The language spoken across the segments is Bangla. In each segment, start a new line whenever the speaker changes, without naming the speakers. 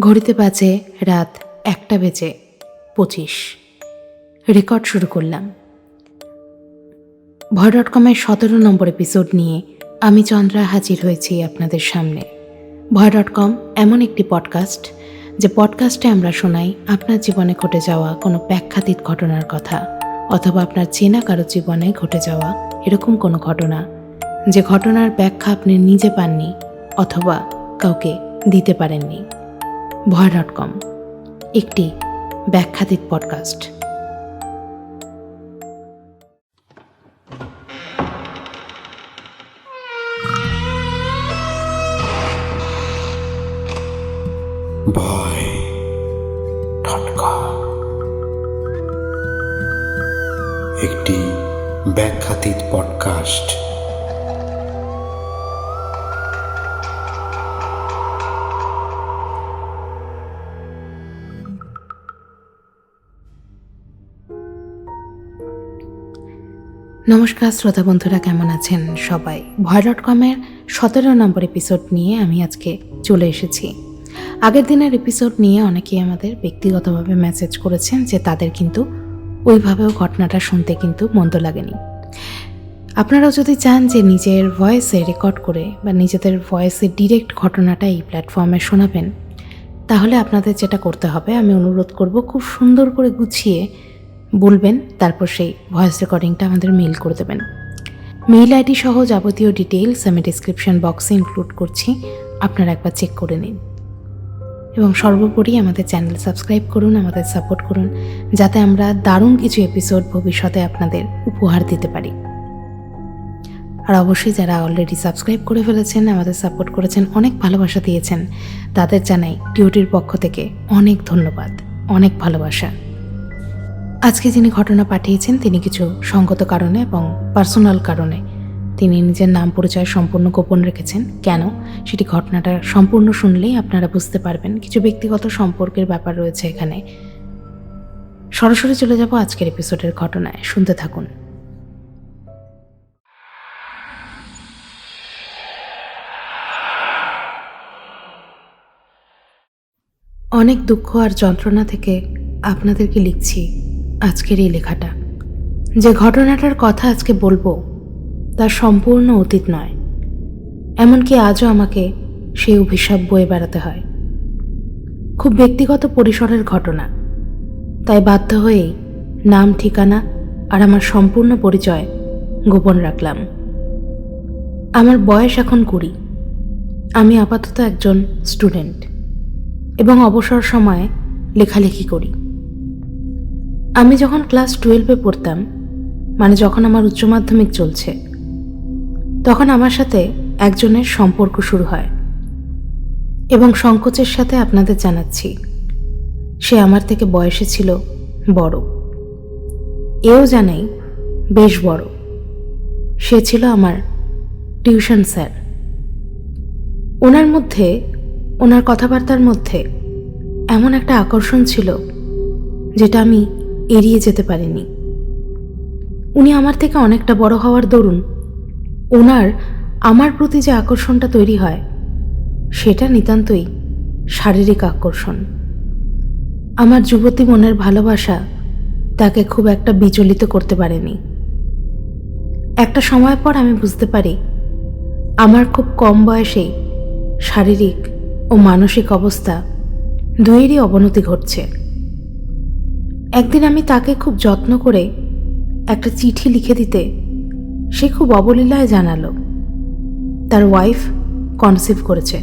ঘড়িতে বাজে রাত একটা বেজে পঁচিশ। রেকর্ড শুরু করলাম। ভয় ডট কমের সতেরো নম্বর এপিসোড নিয়ে আমি চন্দ্রা হাজির হয়েছি আপনাদের সামনে। ভয় ডট কম এমন একটি পডকাস্ট যে পডকাস্টে আমরা শোনাই আপনার জীবনে ঘটে যাওয়া কোনো ব্যাখ্যাতীত ঘটনার কথা অথবা আপনার চেনা কারও জীবনে ঘটে যাওয়া এরকম কোনো ঘটনা। যে ঘটনার ব্যাখ্যা আপনি নিজে পাননি অথবা কাউকে দিতে পারেননি। ভয় ডট কম একটি ব্যাখ্যাতীত পডকাস্ট।
ভয় ডট কম একটি ব্যাখ্যাতীত পডকাস্ট।
নমস্কার শ্রোতা বন্ধুরা, কেমন আছেন সবাই? ভয় ডট কমের সতেরো নম্বর এপিসোড নিয়ে আমি আজকে চলে এসেছি। আগের দিনের এপিসোড নিয়ে অনেকেই আমাদের ব্যক্তিগতভাবে মেসেজ করেছেন যে তাদের কিন্তু ওইভাবেও ঘটনাটা শুনতে কিন্তু মন্দ লাগেনি। আপনারাও যদি চান যে নিজের ভয়েসে রেকর্ড করে বা নিজেদের ভয়েসে ডিরেক্ট ঘটনাটা এই প্ল্যাটফর্মে শোনাবেন, তাহলে আপনাদের যেটা করতে হবে, আমি অনুরোধ করব খুব সুন্দর করে গুছিয়ে বলবেন, তারপর সেই ভয়েস রেকর্ডিংটা আমাদের মেল করে দেবেন। মেইল আইডি সহ যাবতীয় ডিটেলস আমি ডিসক্রিপশন বক্সে ইনক্লুড করছি, আপনারা একবার চেক করে নিন। এবং সর্বোপরি আমাদের চ্যানেল সাবস্ক্রাইব করুন, আমাদের সাপোর্ট করুন, যাতে আমরা দারুণ কিছু এপিসোড ভবিষ্যতে আপনাদের উপহার দিতে পারি। আর অবশ্যই যারা অলরেডি সাবস্ক্রাইব করে ফেলেছেন, আমাদের সাপোর্ট করেছেন, অনেক ভালোবাসা দিয়েছেন, তাদের জানাই টিউটির পক্ষ থেকে অনেক ধন্যবাদ, অনেক ভালোবাসা। আজকে যিনি ঘটনা পাঠিয়েছেন, তিনি কিছু সঙ্গত কারণে এবং পার্সোনাল কারণে তিনি নিজের নাম পরিচয় সম্পূর্ণ গোপন রেখেছেন। কেন? সেটি ঘটনাটা সম্পূর্ণ শুনলেই আপনারা বুঝতে পারবেন। কিছু ব্যক্তিগত সম্পর্কের ব্যাপার রয়েছে এখানে। সরাসরি চলে যাব আজকের এপিসোডের ঘটনায়। শুনতে থাকুন। অনেক দুঃখ আর যন্ত্রণা থেকে আপনাদেরকে লিখছি। আজকের এই লেখাটা। যে ঘটনাটার কথা আজকে বলব, তা সম্পূর্ণ অতীত নয়। এমনকি আজও আমাকে সেই অভিশাপ বয়ে বেড়াতে হয়। খুব ব্যক্তিগত পরিসরের ঘটনা। তাই বাধ্য হয়েই নাম, ঠিকানা আর আমার সম্পূর্ণ পরিচয় গোপন রাখলাম। আমার বয়স এখন কুড়ি। আমি আপাতত একজন স্টুডেন্ট এবং অবসর সময়ে লেখালেখি করি। আমি যখন ক্লাস টুয়েলভে পড়তাম মানে যখন আমার উচ্চ মাধ্যমিক চলছে, তখন আমার সাথে একজনের সম্পর্ক শুরু হয় এবং সংকোচের সাথে আপনাদের জানাচ্ছি, সে আমার থেকে বয়সে ছিল বড়। এও জানাই বেশ বড়। সে ছিল আমার টিউশন স্যার। ওনার মধ্যে, ওনার কথাবার্তার মধ্যে এমন একটা আকর্ষণ ছিল, যেটা আমি এড়িয়ে যেতে পারিনি। উনি আমার থেকে অনেকটা বড় হওয়ার দরুন ওনার আমার প্রতি যে আকর্ষণটা তৈরি হয়, সেটা নিতান্তই শারীরিক আকর্ষণ। আমার যুবতী মনের ভালোবাসা তাকে খুব একটা বিচলিত করতে পারেনি। একটা সময় পর আমি বুঝতে পারি, আমার খুব কম বয়সেই শারীরিক ও মানসিক অবস্থা দুয়েরই অবনতি ঘটছে। একদিন আমি তাকে খুব যত্ন করে একটা চিঠি লিখে দিতে সে খুব অবলীলায় জানালো। তার ওয়াইফ কনসিভ করেছে।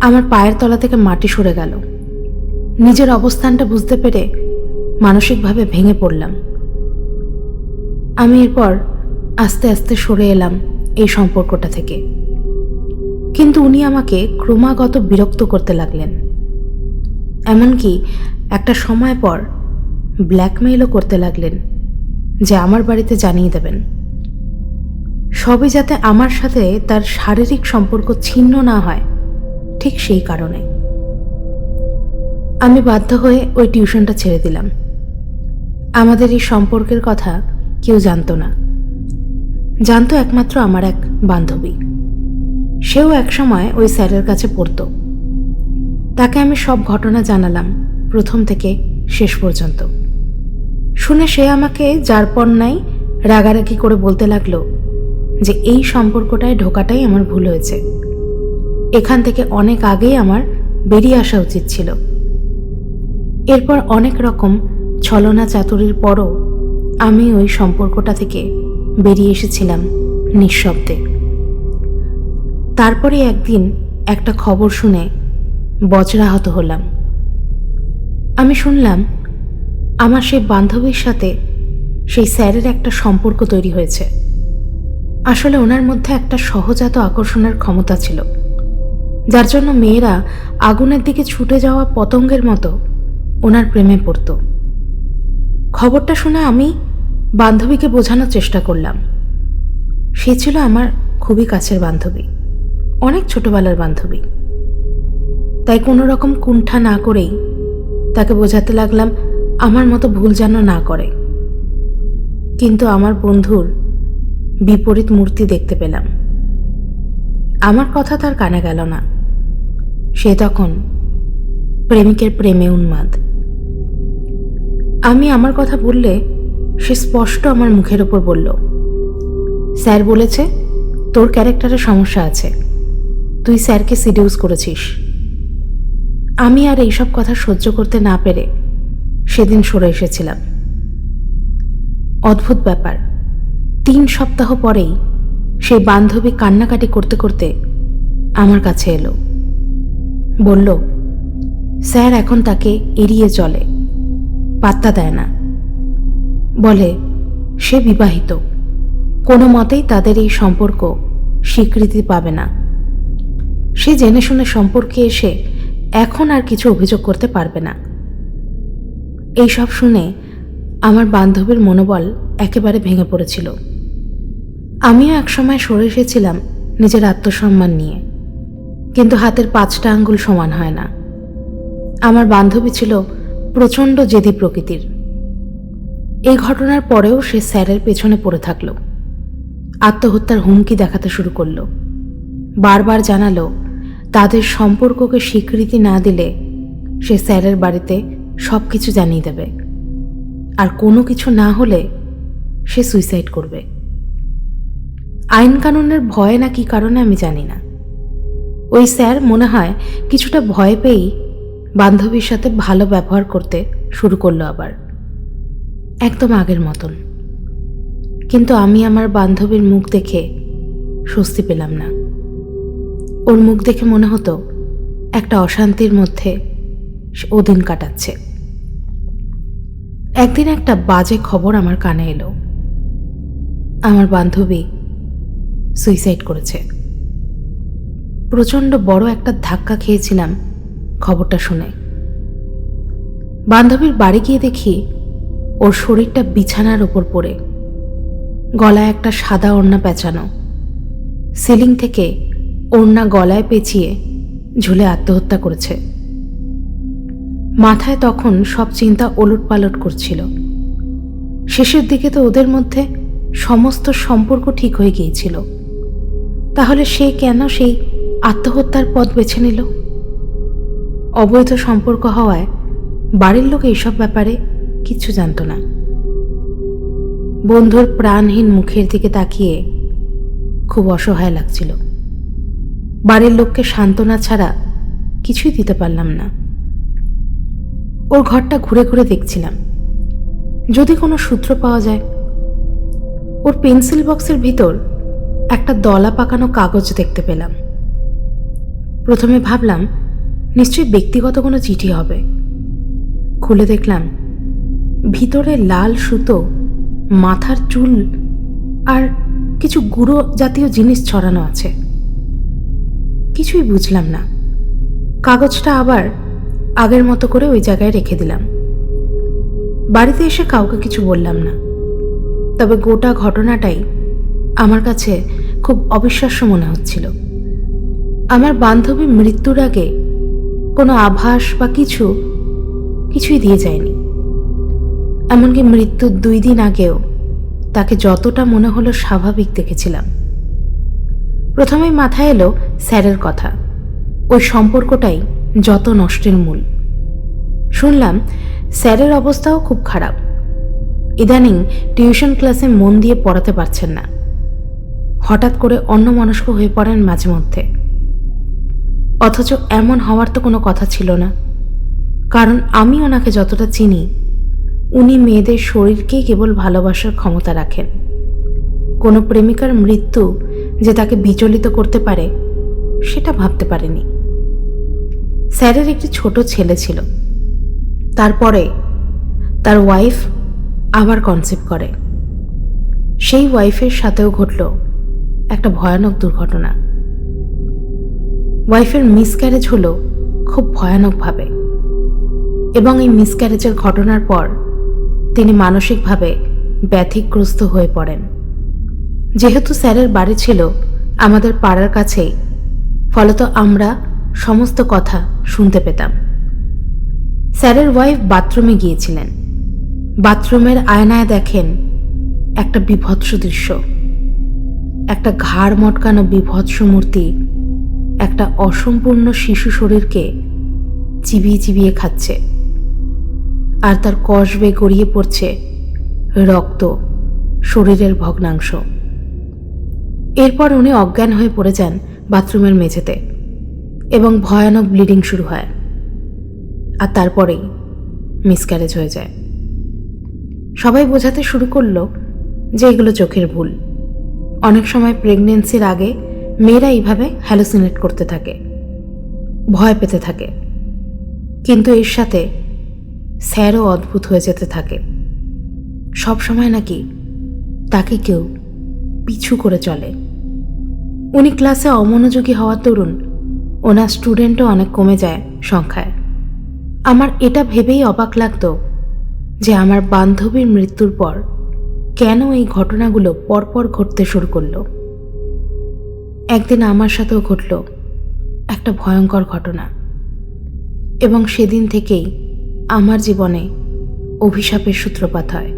আমার পায়ের তলা থেকে মাটি সরে গেল। নিজের অবস্থানটা বুঝতে পেরে মানসিকভাবে ভেঙে পড়লাম। আমি এরপর আস্তে আস্তে সরে এলাম এই সম্পর্কটা থেকে। কিন্তু উনি আমাকে ক্রমাগত বিরক্ত করতে লাগলেন। এমনকি একটা সময় পর ব্ল্যাকমেইলও করতে লাগলেন, যে আমার বাড়িতে জানিয়ে দেবেন। সবই যাতে আমার সাথে তার শারীরিক সম্পর্ক ছিন্ন না হয়, ঠিক সেই কারণে। আমি বাধ্য হয়ে ওই টিউশনটা ছেড়ে দিলাম। আমাদের এই সম্পর্কের কথা কেউ জানতো না। জানতো একমাত্র আমার এক বান্ধবী। সেও একসময় ওই স্যারের কাছে পড়তো। তাকে আমি সব ঘটনা জানালাম প্রথম থেকে শেষ পর্যন্ত। শুনে সে আমাকে যার পর নাই রাগারাগি করে বলতে লাগল যে এই সম্পর্কটায় ঢোকাটাই আমার ভুল হয়েছে। এখান থেকে অনেক আগেই আমার বেরিয়ে আসা উচিত ছিল। এরপর অনেক রকম ছলনা চাতুরির পরও আমি ওই সম্পর্কটা থেকে বেরিয়ে এসেছিলাম নিঃশব্দে। তারপরে একদিন একটা খবর শুনে বজ্রাহত হলাম। আমি শুনলাম আমার সেই বান্ধবীর সাথে সেই স্যারের একটা সম্পর্ক তৈরি হয়েছে। আসলে ওনার মধ্যে একটা সহজাত আকর্ষণের ক্ষমতা ছিল, যার জন্য মেয়েরা আগুনের দিকে ছুটে যাওয়া পতঙ্গের মতো ওনার প্রেমে পড়ত। খবরটা শুনে আমি বান্ধবীকে বোঝানোর চেষ্টা করলাম। সে ছিল আমার খুবই কাছের বান্ধবী, অনেক ছোটবেলার বান্ধবী। তাই কোনো রকম কুণ্ঠা না করেই তাকে বোঝাতে লাগলাম আমার মতো ভুল যেন না করে। কিন্তু আমার বন্ধুর বিপরীত মূর্তি দেখতে পেলাম। আমার কথা তার কানে গেল না। সে তখন প্রেমিকের প্রেমে উন্মাদ। আমি আমার কথা বললে সে স্পষ্ট আমার মুখের ওপর বলল, স্যার বলেছে তোর ক্যারেক্টারে সমস্যা আছে। তুই স্যারকে সিডিউস করেছিস। আমি আর এইসব কথা সহ্য করতে না পেরে সেদিন সরে এসেছিলাম। অদ্ভুত ব্যাপার। তিন সপ্তাহ পরেই সেই বান্ধবী কান্নাকাটি করতে করতে আমার কাছে এলো। বলল, স্যার, এখন তাকে এড়িয়ে চলে। পাত্তা দেয় না। বলে, সে বিবাহিত। কোনো মতেই তাদের এই সম্পর্ক স্বীকৃতি পাবে না। সে জেনে শুনে সম্পর্কে এসে এখন আর কিছু অভিযোগ করতে পারবে না। এই সব শুনে আমার বান্ধবীর মনোবল একেবারে ভেঙে পড়েছিল। আমিও একসময় সরে এসেছিলাম নিজের আত্মসম্মান নিয়ে। কিন্তু হাতের পাঁচটা আঙ্গুল সমান হয় না। আমার বান্ধবী ছিল প্রচণ্ড জেদি প্রকৃতির। এই ঘটনার পরেও সে স্যারের পেছনে পড়ে থাকল। আত্মহত্যার হুমকি দেখাতে শুরু করল। বারবার জানালো তাদের সম্পর্ককে স্বীকৃতি না দিলে সে স্যারের বাড়িতে সব কিছু জানিয়ে দেবে। আর কোনো কিছু না হলে সে সুইসাইড করবে। আইন কানুনের ভয় না কি কারণে আমি জানি না। ওই স্যার মনে হয় কিছুটা ভয় পেয়েই বান্ধবীর সাথে ভালো ব্যবহার করতে শুরু করল আবার। একদম আগের মতন। কিন্তু আমি আমার বান্ধবীর মুখ দেখে স্বস্তি পেলাম না। ওর মুখ দেখে মনে হতো একটা অশান্তির মধ্যে সে ওদিন কাটাচ্ছে। একদিন একটা বাজে খবর আমার কানে এলো। আমার বান্ধবী সুইসাইড করেছে। প্রচণ্ড বড় একটা ধাক্কা খেয়েছিলাম খবরটা শুনে। বান্ধবীর বাড়ি গিয়ে দেখি ওর শরীরটা বিছানার ওপর পড়ে। গলায় একটা সাদা ওড়না পেঁচানো। সিলিং থেকে ওড়না গলায় পেঁচিয়ে ঝুলে আত্মহত্যা করেছে। মাথায় তখন সব চিন্তা ওলট পালট করছিল। শেষের দিকে তো ওদের মধ্যে সমস্ত সম্পর্ক ঠিক হয়ে গিয়েছিল। তাহলে সে কেন সেই আত্মহত্যার পথ বেছে নিল? অবৈধ সম্পর্ক হওয়ায় বাড়ির লোক এইসব ব্যাপারে কিচ্ছু জানত না। বন্ধুর প্রাণহীন মুখের দিকে তাকিয়ে খুব অসহায় লাগছিল। বাড়ির লোককে সান্ত্বনা ছাড়া কিছুই দিতে পারলাম না। ওর ঘরটা ঘুরে ঘুরে দেখছিলাম। যদি কোনো সূত্র পাওয়া যায়, ওর পেন্সিল বক্সের ভিতর একটা দলা পাকানো কাগজ দেখতে পেলাম। প্রথমে ভাবলাম, নিশ্চয়ই ব্যক্তিগত কোনো চিঠি হবে। খুলে দেখলাম, ভিতরে লাল সুতো, মাথার চুল আর কিছু গুঁড়ো জাতীয় জিনিস ছড়ানো আছে। কিছুই বুঝলাম না। কাগজটা আবার আগের মতো করে ওই জায়গায় রেখে দিলাম। বাড়িতে এসে কাউকে কিছু বললাম না। তবে গোটা ঘটনাটাই আমার কাছে খুব অবিশ্বাস্য মনে হচ্ছিল। আমার বান্ধবী মৃত্যুর আগে কোনো আভাস বা কিছু কিছুই দিয়ে যায়নি। এমনকি মৃত্যুর দুই দিন আগেও তাকে যতটা মনে হলো স্বাভাবিক দেখেছিলাম। প্রথমেই মাথায় এলো স্যারের কথা। ওই সম্পর্কটাই যত নষ্টের মূল। শুনলাম স্যারের অবস্থাও খুব খারাপ। ইদানিং টিউশন ক্লাসে মন দিয়ে পড়াতে পারছেন না। হঠাৎ করে অন্যমনস্ক হয়ে পড়েন মাঝে মধ্যে। অথচ এমন হওয়ার তো কোনো কথা ছিল না। কারণ আমি ওনাকে যতটা চিনি, উনি মেয়েদের শরীরকেই কেবল ভালোবাসার ক্ষমতা রাখেন। কোনো প্রেমিকার মৃত্যু যে তাকে বিচলিত করতে পারে, সেটা ভাবতে পারেনি। স্যারের একটি ছোট ছেলে ছিল। তারপরে তার ওয়াইফ আবার কনসেপ্ট করে। সেই ওয়াইফের সাথেও ঘটল একটা ভয়ানক দুর্ঘটনা। ওয়াইফের মিসক্যারেজ হলো খুব ভয়ানকভাবে। এবং এই মিসক্যারেজের ঘটনার পর তিনি মানসিকভাবে ব্যথিগ্রস্ত হয়ে পড়েন। যেহেতু স্যারের বাড়ি ছিল আমাদের পাড়ার কাছেই, ফলত আমরা সমস্ত কথা শুনতে পেতাম। স্যারের ওয়াইফ বাথরুমে গিয়েছিলেন। বাথরুমের আয়নায় দেখেন একটা বিভৎস দৃশ্য। একটা ঘাড় মটকানো বিভৎস মূর্তি একটা অসম্পূর্ণ শিশু শরীরকে চিবিয়ে চিবিয়ে খাচ্ছে। আর তার কষবে গড়িয়ে পড়ছে রক্ত, শরীরের ভগ্নাংশ। এরপর উনি অজ্ঞান হয়ে পড়ে যান বাথরুমের মেঝেতে এবং ভয়ানক ব্লিডিং শুরু হয় আর তারপরেই মিসক্যারেজ হয়ে যায়। সবাই বোঝাতে শুরু করল যে এগুলো চোখের ভুল। অনেক সময় প্রেগনেন্সির আগে মেয়েরা এইভাবে হ্যালোসিনেট করতে থাকে, ভয় পেতে থাকে। কিন্তু এর সাথে স্যারও অদ্ভুত হয়ে যেতে থাকে। সব সময় নাকি তাকে কেউ পিছু করে চলে। উনি ক্লাসে অমনোযোগী হওয়ার দরুন ওনার স্টুডেন্টও অনেক কমে যায় সংখ্যায়। আমার এটা ভেবেই অবাক লাগতো যে আমার বান্ধবীর মৃত্যুর পর কেন এই ঘটনাগুলো পরপর ঘটতে শুরু করল। একদিন আমার সাথেও ঘটল একটা ভয়ঙ্কর ঘটনা এবং সেদিন থেকেই আমার জীবনে অভিশাপের সূত্রপাত হয়।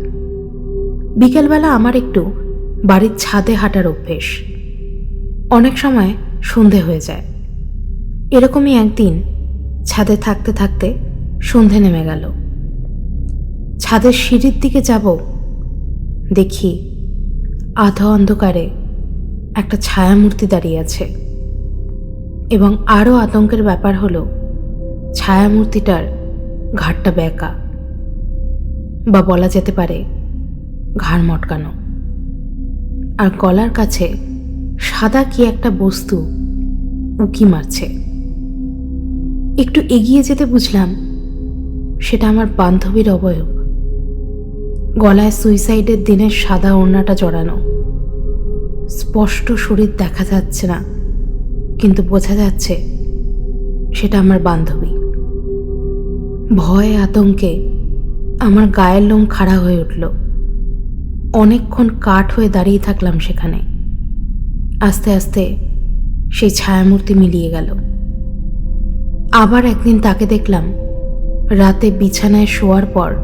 বিকেলবেলা আমার একটু বাড়ির ছাদে হাঁটার অভ্যেস। অনেক সময় সন্ধে হয়ে যায়। এরকমই একদিন ছাদে থাকতে থাকতে সন্ধে নেমে গেল। ছাদের সিঁড়ির দিকে যাব, দেখি আধা অন্ধকারে একটা ছায়ামূর্তি দাঁড়িয়ে আছে এবং আরও আতঙ্কের ব্যাপার হলো ছায়ামূর্তিটার ঘাটটা ব্যাকা বা বলা যেতে পারে ঘাড় মটকানো। আর গলার কাছে সাদা কি একটা বস্তু? উকি মারছে। একটু এগিয়ে যেতে বুঝলাম, সেটা আমার বান্ধবীর অবয়ব। গলায় সুইসাইডের দিনের সাদা ওড়নাটা জড়ানো। স্পষ্ট শরীর দেখা যাচ্ছে না, কিন্তু বোঝা যাচ্ছে সেটা আমার বান্ধবী। ভয়ে আতঙ্কে আমার গায়ের লোম খাড়া হয়ে উঠল। অনেকক্ষণ কাঠ হয়ে দাঁড়িয়ে থাকলাম সেখানে। আস্তে আস্তে সেই ছায়ামূর্তি মিলিয়ে গেল। আবার একদিন তাকে দেখলাম রাতে বিছানায় শোয়ার পর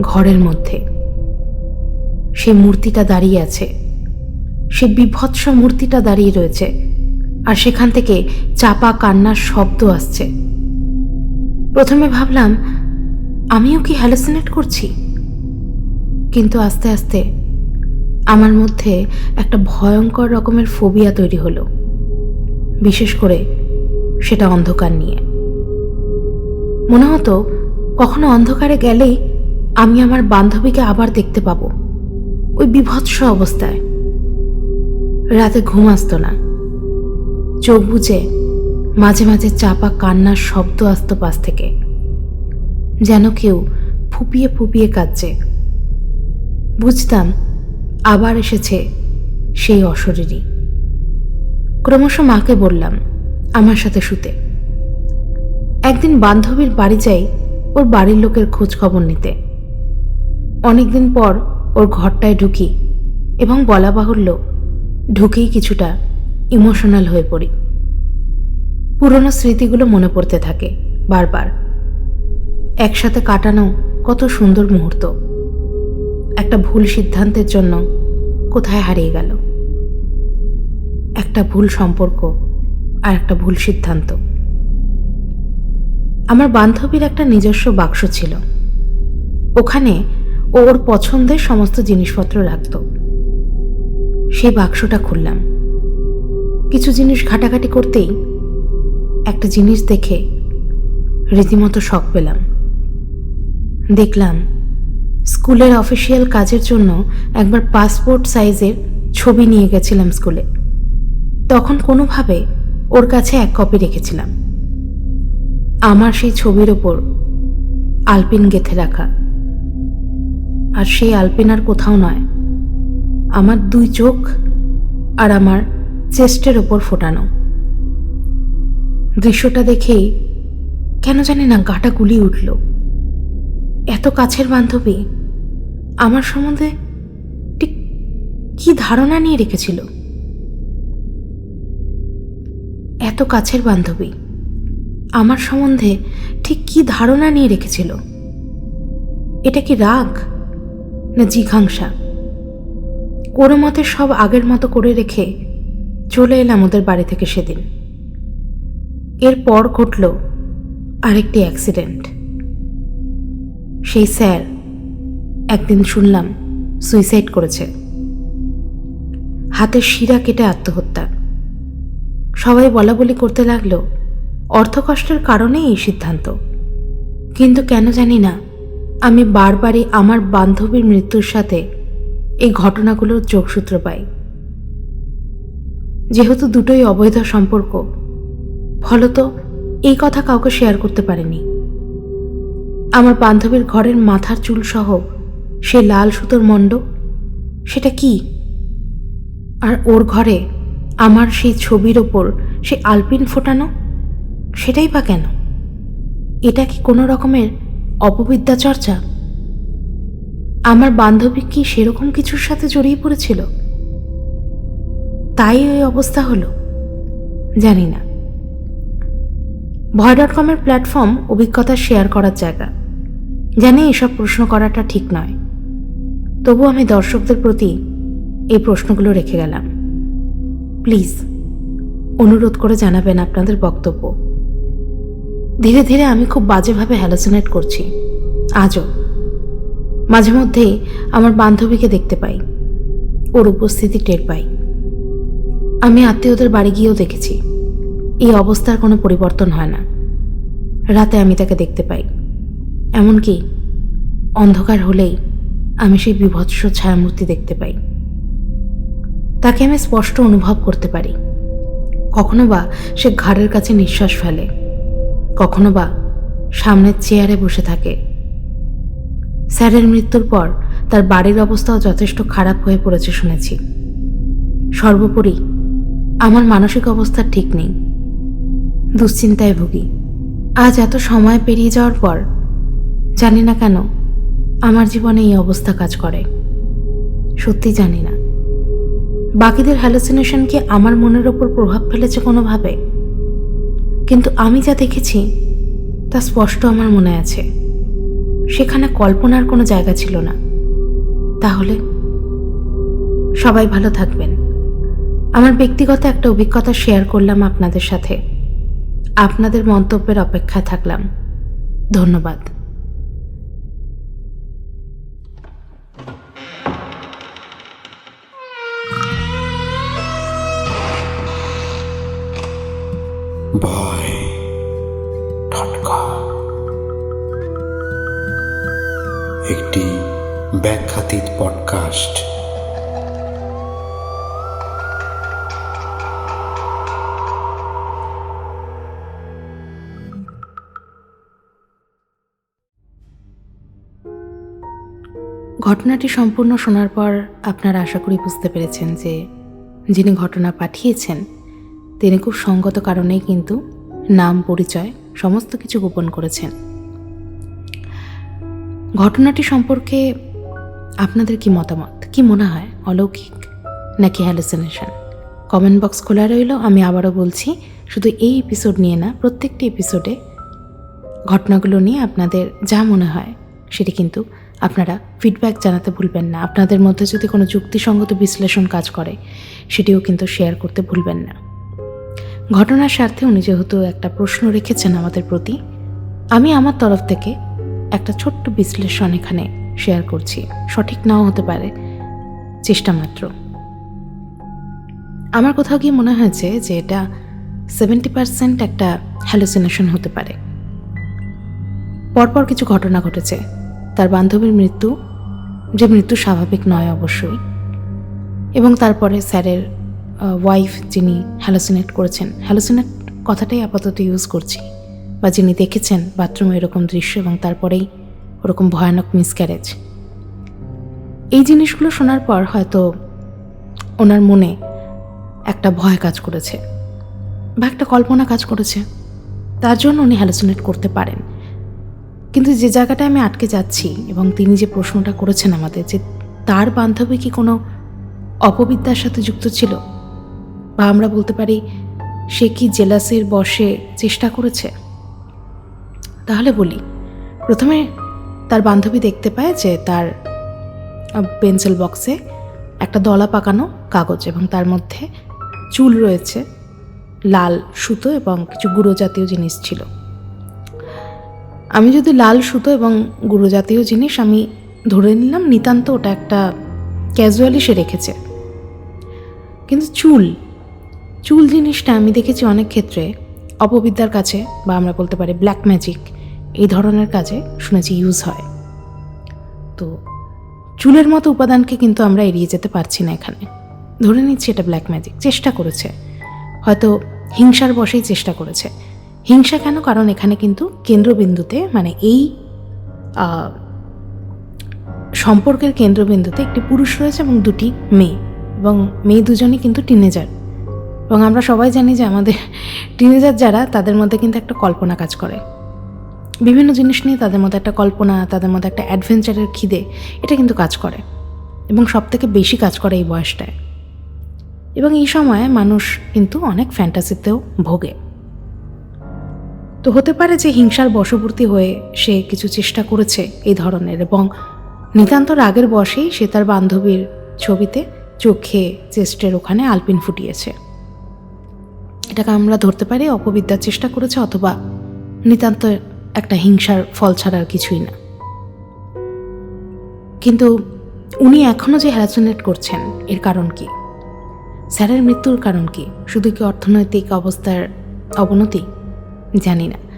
ঘরের মধ্যে। সে মূর্তিটা দাঁড়িয়ে আছে, সে বিভৎস মূর্তিটা দাঁড়িয়ে রয়েছে আর সেখান থেকে চাপা কান্নার শব্দ আসছে। প্রথমে ভাবলাম, আমিও কি হ্যালোসিনেট করছি? কিন্তু আস্তে আস্তে আমার মধ্যে একটা ভয়ঙ্কর রকমের ফোবিয়া তৈরি হলো। বিশেষ করে সেটা অন্ধকার নিয়ে। মনে হতো কখনো অন্ধকারে গেলেই আমি আমার বান্ধবীকে আবার দেখতে পাবো। ওই বিভৎস অবস্থায়। রাতে ঘুম আসতো না। চোখ বুঝে মাঝে মাঝে চাপা কান্নার শব্দ আসতো পাশ থেকে। যেন কেউ ফুপিয়ে ফুপিয়ে কাঁদছে। বুঝতাম আবার এসেছে সেই অশরীরই ক্রমশ মাকে বললাম, আমার সাথে শুতে। একদিন বান্ধবীর বাড়ি যাই, ওর বাড়ির লোকের খোঁজ খবর নিতে। অনেকদিন পর ওর ঘরটায় ঢুকি এবং বলা বাহুল্য ঢুকেই কিছুটা ইমোশনাল হয়ে পড়ি। পুরনো স্মৃতিগুলো মনে পড়তে থাকে বারবার। একসাথে কাটানো কত সুন্দর মুহূর্ত। একটা ভুল সিদ্ধান্তের জন্য কোথায় হারিয়ে গেল? একটা ভুল সম্পর্ক আর একটা ভুল সিদ্ধান্ত। আমার বান্ধবীর একটা নিজস্ব বাক্স ছিল। ওখানে ওর পছন্দের সমস্ত জিনিসপত্র রাখত। সেই বাক্সটা খুললাম। কিছু জিনিস ঘাটাঘাটি করতেই একটা জিনিস দেখে রীতিমতো শখ পেলাম। দেখলাম স্কুলের অফিসিয়াল কাজের জন্য একবার পাসপোর্ট সাইজের ছবি নিয়ে গেছিলাম স্কুলে। তখন কোনোভাবে ওর কাছে এক কপি রেখেছিলাম। আমার সেই ছবির ওপর আলপিন গেথে রাখা। আর সেই আলপিন আর কোথাও নয়, আমার দুই চোখ আর আমার চেস্টের ওপর ফোটানো। দৃশ্যটা দেখেই কেন জানি না গাটা গুলি উঠল। এত কাছের বান্ধবী, আমার সম্বন্ধে ঠিক কি ধারণা নিয়ে রেখেছিল? এত কাছের বান্ধবী, আমার সম্বন্ধে ঠিক কি ধারণা নিয়ে রেখেছিল? এটা কি রাগ না জিঘাংসা? কোনো মতে সব আগের মতো করে রেখে চলে এলাম ওদের বাড়ি থেকে সেদিন। এরপর ঘটল আরেকটি অ্যাক্সিডেন্ট। সেই স্যার একদিন শুনলাম সুইসাইড করেছে। হাতের শিরা কেটে আত্মহত্যা। সবাই বলা বলি করতে লাগল, অর্থকষ্টের কারণেই এই সিদ্ধান্ত। কিন্তু কেন জানি না, আমি বারবারই আমার বান্ধবীর মৃত্যুর সাথে এই ঘটনাগুলোর যোগসূত্র পাই। যেহেতু দুটোই অবৈধ সম্পর্ক, ফলত এই কথা কাউকে শেয়ার করতে পারেনি। আমার বান্ধবীর ঘরের মাথার চুল সহ সে লাল সুতোর মণ্ড সেটা কি? আর ওর ঘরে আমার সেই ছবির ওপর সে আলপিন ফোটানো, সেটাই বা কেন? এটা কি কোনো রকমের অপবিদ্যা চর্চা? আমার বান্ধবী কি সেরকম কিছুর সাথে জড়িয়ে পড়েছিল? তাই ওই অবস্থা হলো, জানি না। ভয় ডট কমের প্ল্যাটফর্ম অভিজ্ঞতা শেয়ার করার জায়গা। জানি এসব প্রশ্ন করাটা ঠিক নয়। তবু আমি দর্শকদের প্রতি এই প্রশ্নগুলো রেখে গেলাম। প্লিজ, অনুরোধ করে জানাবেন আপনাদের বক্তব্য। ধীরে ধীরে আমি খুব বাজেভাবে হ্যালোসিনেট করছি। আজও। মাঝে মধ্যেই আমার বান্ধবীকে দেখতে পাই। ওর উপস্থিতি টের পাই। আমি আত্মীয়দের বাড়ি গিয়েও দেখেছি। এই অবস্থার কোনো পরিবর্তন হয় না। রাতে আমি তাকে দেখতে পাই। এমনকি অন্ধকার হলেই আমি সেই বিভৎস ছায়ামূর্তি দেখতে পাই। তাকে আমি স্পষ্ট অনুভব করতে পারি। কখনো বা সে ঘাড়ের কাছে নিঃশ্বাস ফেলে, কখনো বা সামনের চেয়ারে বসে থাকে। স্যারের মৃত্যুর পর তার বাড়ির অবস্থাও যথেষ্ট খারাপ হয়ে পড়েছে শুনেছি। সর্বোপরি আমার মানসিক অবস্থা ঠিক নেই। দুশ্চিন্তায় ভুগি। আজ এত সময় পেরিয়ে যাওয়ার পর জানি না কেন, আমার জীবনে এই অবস্থা কাজ করে। সত্যি জানি না। বাকিদের হ্যালোসিনেশন কি আমার মনের ওপর প্রভাব ফেলেছে কোনোভাবে? কিন্তু আমি যা দেখেছি, তা স্পষ্ট আমার মনে আছে। সেখানে কল্পনার কোনো জায়গা ছিল না। তাহলে? সবাই ভালো থাকবেন। আমার ব্যক্তিগত একটা অভিজ্ঞতা শেয়ার করলাম আপনাদের সাথে। আপনাদের মন্তব্যের অপেক্ষায় থাকলাম। ধন্যবাদ। ঘটনাটি সম্পূর্ণ শোনার পর আপনারা আশা করি বুঝতে পেরেছেন যে যিনি ঘটনা পাঠিয়েছেন, তিনি খুব সঙ্গত কারণেই কিন্তু নাম, পরিচয় সমস্ত কিছু গোপন করেছেন। ঘটনাটি সম্পর্কে আপনাদের কি মতামত? কি মনে হয়? অলৌকিক নাকি হ্যালুসিনেশন কমেন্ট বক্স খোলা রইল, আমি আবারও বলছি, শুধু এই এপিসোড নিয়ে না, প্রত্যেকটি এপিসোডে ঘটনাগুলো নিয়ে আপনাদের যা মনে হয়, সেটি কিন্তু আপনারা ফিডব্যাক জানাতে ভুলবেন না। আপনাদের মধ্যে যদি কোনো যুক্তিসঙ্গত বিশ্লেষণ কাজ করে, সেটিও কিন্তু শেয়ার করতে ভুলবেন না। ঘটনার স্বার্থে উনি যেহেতু একটা প্রশ্ন রেখেছেন আমাদের প্রতি, আমি আমার তরফ থেকে একটা ছোট্ট বিশ্লেষণ এখানে শেয়ার করছি। সঠিক নাও হতে পারে। চেষ্টা মাত্র। আমার কোথাও গিয়ে মনে হয়েছে যে এটা সেভেন্টি পার্সেন্ট একটা হ্যালুসিনেশন হতে পারে। পরপর কিছু ঘটনা ঘটেছে। তার বান্ধবীর মৃত্যু, যে মৃত্যু স্বাভাবিক নয় অবশ্যই, এবং তারপরে স্যারের ওয়াইফ যিনি হ্যালোসিনেট করেছেন হ্যালোসিনেট কথাটাই আপাতত ইউজ করছি, বা যিনি দেখেছেন বাথরুমে এরকম দৃশ্য এবং তারপরেই ওরকম ভয়ানক মিসক্যারেজ এই জিনিসগুলো শোনার পর হয়তো ওনার মনে একটা ভয় কাজ করেছে, বা একটা কল্পনা কাজ করেছে, তার জন্য উনি হ্যালোসিনেট করতে পারেন। কিন্তু যে জায়গাটায় আমি আটকে যাচ্ছি এবং তিনি যে প্রশ্নটা করেছেন আমাদের যে তার বান্ধবী কি কোনো অপবিদ্যার সাথে যুক্ত ছিল? বা আমরা বলতে পারি সে কি জেলাসির বসে চেষ্টা করেছে? তাহলে বলি, প্রথমে তার বান্ধবী দেখতে পায় যে তার পেন্সিল বক্সে একটা দলা পাকানো কাগজ এবং তার মধ্যে চুল রয়েছে, লাল সুতো এবং কিছু গুঁড়ো জাতীয় জিনিস ছিল। আমি যদি লাল সুতো এবং গুঁড়ো জাতীয় জিনিস আমি ধরে নিলাম, নিতান্ত ওটা একটা ক্যাজুয়ালি সে রেখেছে। কিন্তু চুল চুল জিনিসটা আমি দেখেছি অনেক ক্ষেত্রে অপবিদ্যার কাছে বা আমরা বলতে পারি ব্ল্যাক ম্যাজিক এই ধরনের কাজে শুনেছি ইউজ হয়। তো চুলের মতো উপাদানকে কিন্তু আমরা এড়িয়ে যেতে পারছি না এখানে। ধরে নিচ্ছি এটা ব্ল্যাক ম্যাজিক চেষ্টা করেছে। হয়তো হিংসার বশেই চেষ্টা করেছে। হিংসা কেন? কারণ এখানে কিন্তু কেন্দ্রবিন্দুতে মানে এই সম্পর্কের কেন্দ্রবিন্দুতে একটি পুরুষ রয়েছে এবং দুটি মেয়ে। এবং মেয়ে দুজনই কিন্তু টিনেজার এবং আমরা সবাই জানি যে আমাদের টিনেজার যারা, তাদের মধ্যে কিন্তু একটা কল্পনা কাজ করে। বিভিন্ন জিনিস নিয়ে তাদের মধ্যে একটা কল্পনা, তাদের মধ্যে একটা অ্যাডভেঞ্চারের খিদে, এটা কিন্তু কাজ করে। এবং সব থেকে বেশি কাজ করে এই বয়সটায়। এবং এই সময়ে মানুষ কিন্তু অনেক ফ্যান্টাসিতেও ভোগে। তো হতে পারে যে হিংসার বশবর্তী হয়ে সে কিছু চেষ্টা করেছে এই ধরনের, এবং নিতান্ত রাগের বশেই সে তার বান্ধবীর ছবিতে চোখে চেস্টের ওখানে আলপিন ফুটিয়েছে। এটাকে আমরা ধরতে পারি অপবিদ্যার চেষ্টা করেছে অথবা নিতান্ত একটা হিংসার ফল ছাড়া আর কিছুই না। কিন্তু উনি এখনও যে হ্যারাসমেন্ট করছেন, এর কারণ কি? স্যারের মৃত্যুর কারণ কি? শুধু কি অর্থনৈতিক অবস্থার অবনতি? জানি না।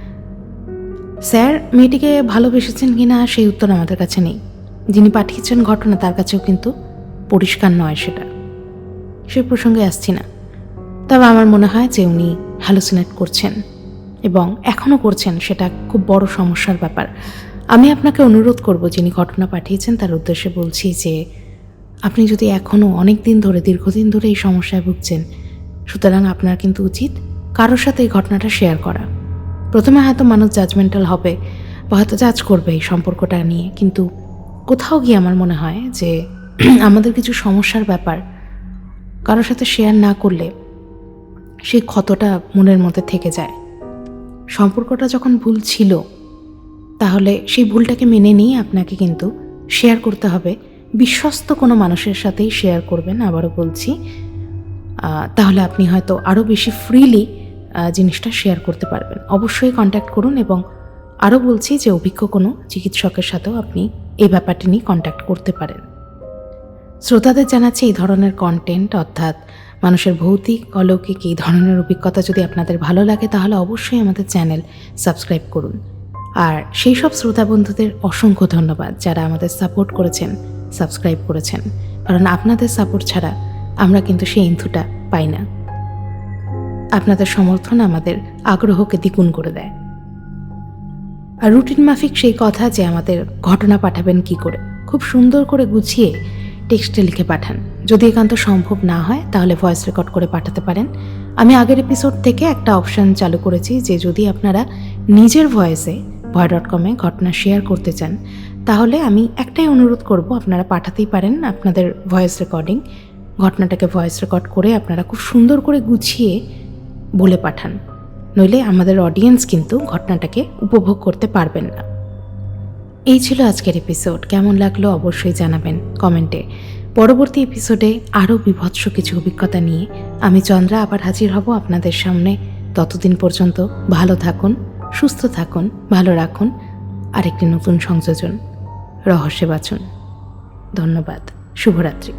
স্যার, মেয়েটিকে ভালোবেসেছেন কিনা সেই উত্তর আমাদের কাছে নেই। যিনি পাঠিয়েছেন ঘটনা তার কাছেও কিন্তু পরিষ্কার নয় সেটা। সে প্রসঙ্গে আসছি না। তবে আমার মনে হয় যে উনি হ্যালোসিনেট করছেন এবং এখনও করছেন সেটা খুব বড় সমস্যার ব্যাপার। আমি আপনাকে অনুরোধ করব, যিনি ঘটনা পাঠিয়েছেন তার উদ্দেশ্যে বলছি যে আপনি যদি এখনও অনেক দিন ধরে, দীর্ঘদিন ধরে এই সমস্যায় ভুগছেন, সুতরাং আপনার কিন্তু উচিত কারোর সাথে এই ঘটনাটা শেয়ার করা। প্রথমে হয়তো মানুষ জাজমেন্টাল হবে, বা হয়তো জাজ করবে এই সম্পর্কটা নিয়ে, কিন্তু কোথাও গিয়ে আমার মনে হয় যে আমাদের কিছু সমস্যার ব্যাপার, কারোর সাথে শেয়ার না করলে সেই ক্ষতটা মনের মধ্যে থেকে যায়। সম্পর্কটা যখন ভুল ছিল, তাহলে সেই ভুলটাকে মেনে নিয়ে আপনাকে কিন্তু শেয়ার করতে হবে। বিশ্বস্ত কোনো মানুষের সাথেই শেয়ার করবেন, আবারও বলছি। তাহলে আপনি হয়তো আরও বেশি ফ্রিলি জিনিসটা শেয়ার করতে পারবেন। অবশ্যই কন্ট্যাক্ট করুন এবং আরও বলছি যে অভিজ্ঞ কোনো চিকিৎসকের সাথেও আপনি এই ব্যাপারটি নিয়ে কন্ট্যাক্ট করতে পারেন। শ্রোতাদের জানাচ্ছি এই ধরনের কন্টেন্ট অর্থাৎ মানুষের ভৌতিক, অলৌকিক এই ধরনের অভিজ্ঞতা যদি আপনাদের ভালো লাগে, তাহলে অবশ্যই আমাদের চ্যানেল সাবস্ক্রাইব করুন। আর সেই সব শ্রোতা বন্ধুদের অসংখ্য ধন্যবাদ যারা আমাদের সাপোর্ট করেছেন সাবস্ক্রাইব করেছেন। কারণ আপনাদের সাপোর্ট ছাড়া আমরা কিন্তু সেই ইন্ধুটা পাই না। আপনাদের সমর্থন আমাদের আগ্রহকে দ্বিগুণ করে দেয়। আর রুটিন মাফিক সেই কথা যে আমাদের ঘটনা পাঠাবেন কি করে? খুব সুন্দর করে গুছিয়ে টেক্সটে লিখে পাঠান। যদি একান্ত সম্ভব না হয়, তাহলে ভয়েস রেকর্ড করে পাঠাতে পারেন। আমি আগের এপিসোড থেকে একটা অপশন চালু করেছি যে যদি আপনারা নিজের ভয়েসে ভয় ডট কমে ঘটনা শেয়ার করতে চান, তাহলে আমি একটাই অনুরোধ করব, আপনারা পাঠাতেই পারেন আপনাদের ভয়েস রেকর্ডিং ঘটনাটাকে ভয়েস রেকর্ড করে আপনারা খুব সুন্দর করে গুছিয়ে বলে পাঠান। নইলে আমাদের অডিয়েন্স কিন্তু ঘটনাটাকে উপভোগ করতে পারবেন না। এই ছিল আজকের এপিসোড কেমন লাগল অবশ্যই জানাবেন কমেন্টে। পরবর্তী এপিসোডে আরও বিভৎস কিছু অভিজ্ঞতা নিয়ে আমি চন্দ্রা আবার হাজির হব আপনাদের সামনে। ততদিন পর্যন্ত ভালো থাকুন, সুস্থ থাকুন, ভালো রাখুন। আরেকটি নতুন সংযোজন, রহস্যে বাঁচুন। ধন্যবাদ। শুভরাত্রি।